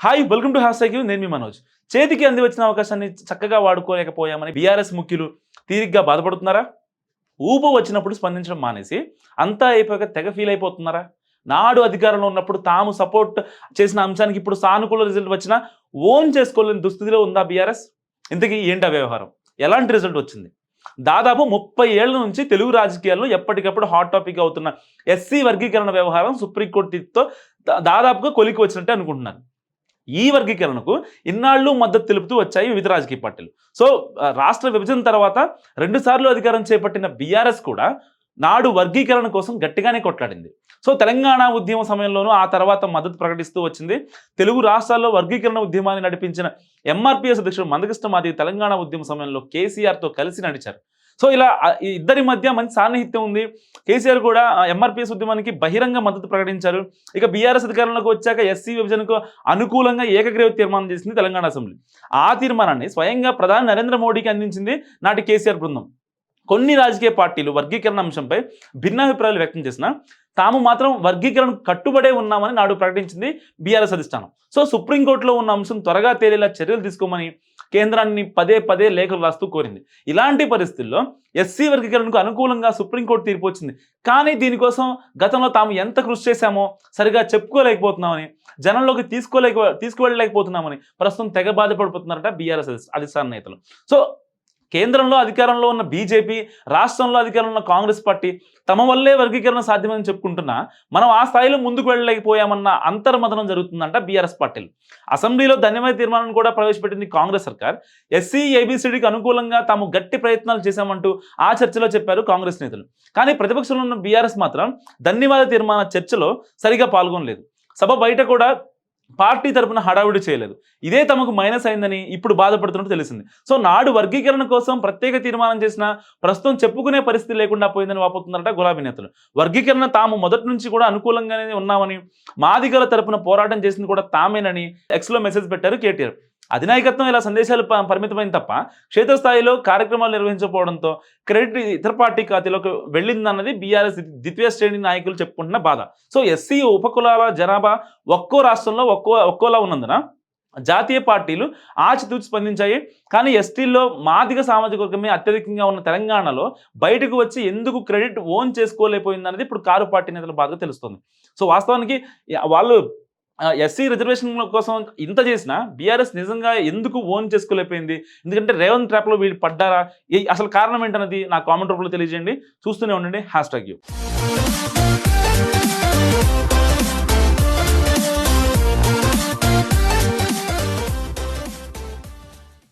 Hi welcome to hashtag నేను మీ మనోజ్. చేతికి అంది వచ్చిన అవకాశాన్ని చక్కగా వాడుకోలేకపోయామని బీఆర్ఎస్ ముఖ్యులు తీరిగ్గా బాధపడుతున్నారా? ఊపు వచ్చినప్పుడు స్పందించడం మానేసి అంతా అయిపోయాక తెగ ఫీల్ అయిపోతున్నారా? నాడు అధికారంలో ఉన్నప్పుడు తాము సపోర్ట్ చేసిన అంశానికి ఇప్పుడు సానుకూల రిజల్ట్ వచ్చినా ఓన్ చేసుకోలేని దుస్థితిలో ఉందా బీఆర్ఎస్? ఇంతకీ ఏంటి వ్యవహారం? ఎలాంటి రిజల్ట్ వచ్చింది? దాదాపు ముప్పై ఏళ్ళ నుంచి తెలుగు రాజకీయాల్లో ఎప్పటికప్పుడు హాట్ టాపిక్ అవుతున్న ఎస్సీ వర్గీకరణ వ్యవహారం సుప్రీంకోర్టు తీర్పుతో దాదాపుగా కొలికి వచ్చినట్టే అనుకుంటున్నారు ఈ వర్గీకరణకు ఇన్నాళ్ళు మద్దతు తెలుపుతూ వచ్చాయి వివిధ రాజకీయ పార్టీలు. సో రాష్ట్ర విభజన తర్వాత రెండు సార్లు అధికారం చేపట్టిన బీఆర్ఎస్ కూడా నాడు వర్గీకరణ కోసం గట్టిగానే కొట్లాడింది. సో తెలంగాణ ఉద్యమ సమయంలోనూ ఆ తర్వాత మద్దతు ప్రకటిస్తూ వచ్చింది. తెలుగు రాష్ట్రాల్లో వర్గీకరణ ఉద్యమాన్ని నడిపించిన ఎంఆర్పిఎస్ అధ్యక్షుడు మందకృష్ణ మాది తెలంగాణ ఉద్యమ సమయంలో కేసీఆర్తో కలిసి నడిచారు. సో ఇలా ఇద్దరి మధ్య మంచి సాన్నిహిత్యం ఉంది. కేసీఆర్ కూడా ఎంఆర్పీఎస్ ఉద్యమానికి బహిరంగ మద్దతు ప్రకటించారు. ఇక బీఆర్ఎస్ అధికారంలోకి వచ్చాక ఎస్సీ విభజనకు అనుకూలంగా ఏకగ్రీవ తీర్మానం చేసింది తెలంగాణ అసెంబ్లీ. ఆ తీర్మానాన్ని స్వయంగా ప్రధాని నరేంద్ర మోడీకి అందించింది నాటి కేసీఆర్ బృందం. కొన్ని రాజకీయ పార్టీలు వర్గీకరణ అంశంపై భిన్నాభిప్రాయాలు వ్యక్తం చేసినా తాము మాత్రం వర్గీకరణ కట్టుబడే ఉన్నామని నాడు ప్రకటించింది బీఆర్ఎస్ అధిష్టానం. సో సుప్రీంకోర్టులో ఉన్న అంశం త్వరగా తేలేలా చర్యలు తీసుకోమని కేంద్రాన్ని పదే పదే లేఖలు రాస్తూ కోరింది. ఇలాంటి పరిస్థితుల్లో ఎస్సీ వర్గీకరణకు అనుకూలంగా సుప్రీంకోర్టు తీర్పు వచ్చింది. కానీ దీనికోసం గతంలో తాము ఎంత కృషి చేశామో సరిగా చెప్పుకోలేకపోతున్నామని జనంలోకి తీసుకోలేక తీసుకువెళ్ళలేకపోతున్నామని ప్రస్తుతం తెగ బాధపడిపోతున్నారట బీఆర్ఎస్ అధిష్టాన నేతలు. సో కేంద్రంలో అధికారంలో ఉన్న బీజేపీ రాష్ట్రంలో అధికారంలో ఉన్న కాంగ్రెస్ పార్టీ తమ వల్లే వర్గీకరణ సాధ్యమని చెప్పుకుంటున్నా మనం ఆ స్థాయిలో ముందుకు వెళ్ళలేకపోయామన్న అంతర్మతనం జరుగుతుందంట బీఆర్ఎస్ పార్టీలు. అసెంబ్లీలో ధన్యవాద తీర్మానం కూడా ప్రవేశపెట్టింది కాంగ్రెస్ సర్కార్. ఎస్సీ ఏబీసీడీకి అనుకూలంగా తాము గట్టి ప్రయత్నాలు చేశామంటూ ఆ చర్చలో చెప్పారు కాంగ్రెస్ నేతలు. కానీ ప్రతిపక్షంలో ఉన్న బీఆర్ఎస్ మాత్రం ధన్యవాద తీర్మాన చర్చలో సరిగా పాల్గొనలేదు. సభ బయట కూడా పార్టీ తరపున హడావుడి చేయలేదు. ఇదే తమకు మైనస్ అయిందని ఇప్పుడు బాధపడుతున్నట్టు తెలిసింది. సో నాడు వర్గీకరణ కోసం ప్రత్యేక తీర్మానం చేసిన ప్రస్తుతం చెప్పుకునే పరిస్థితి లేకుండా పోయిందని వాపోతున్నారట గులాబీ నేతలు. వర్గీకరణ తాము మొదటి నుంచి కూడా అనుకూలంగానే ఉన్నామని మాదిగల తరపున పోరాటం చేసింది కూడా తామేనని ఎక్స్లో మెసేజ్ పెట్టారు కేటీఆర్. అధినాయకత్వం ఇలా సందేశాలు ప- తప్ప క్షేత్రస్థాయిలో కార్యక్రమాలు నిర్వహించకపోవడంతో క్రెడిట్ ఇతర పార్టీ ఖాతాలోకి వెళ్ళిందన్నది బీఆర్ఎస్ ద్వితీయ శ్రేణి నాయకులు చెప్పుకుంటున్న బాధ. సో ఎస్సీ ఉపకులాల జనాభా ఒక్కో రాష్ట్రంలో ఒక్కో ఒక్కోలా ఉన్నందున జాతీయ పార్టీలు ఆచితూచి స్పందించాయి. కానీ ఎస్టీల్లో మాదిగ సామాజిక వర్గమే అత్యధికంగా ఉన్న తెలంగాణలో బయటకు వచ్చి ఎందుకు క్రెడిట్ ఓన్ చేసుకోలేకపోయిందన్నది ఇప్పుడు కారు పార్టీ నేతల బాధగా తెలుస్తుంది. సో వాస్తవానికి వాళ్ళు ఎస్సీ రిజర్వేషన్ కోసం ఇంత చేసినా బీఆర్ఎస్ నిజంగా ఎందుకు ఓన్ చేసుకోలేకపోయింది? ఎందుకంటే రేవంత్ ట్రాప్లో వీళ్ళు పడ్డారా? అసలు కారణం ఏంటన్నది నా కామెంట్ రూపంలో తెలియజేయండి. చూస్తూనే ఉండండి. Hashtag you.